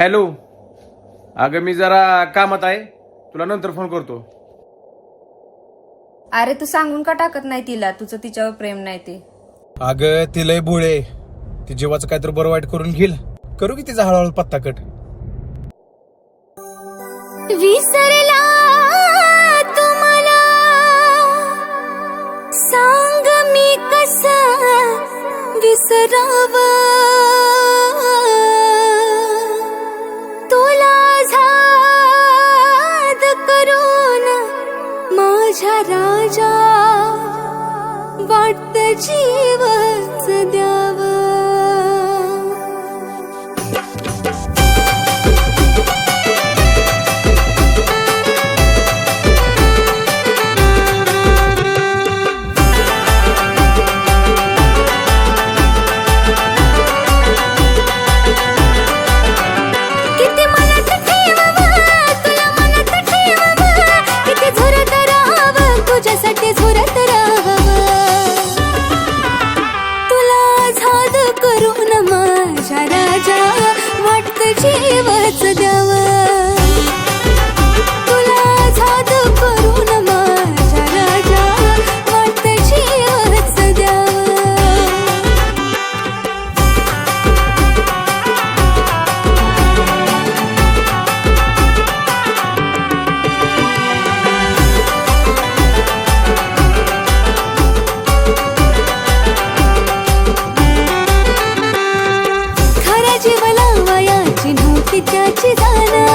Hello. अगं मी जरा कामात आहे. तुला नंतर फोन करतो. अरे तू सांगून का टाकत नाही तिला? तुझं तिच्यावर प्रेम नाही ते. अगं ती लय भोळे ती जीवाचं काहीतरी बरं वाईट करून घेईल. करू की तिचा हळूहळू पत्ता कट? विसरला तुम्हाला. सांग मी कस परिसरावा sana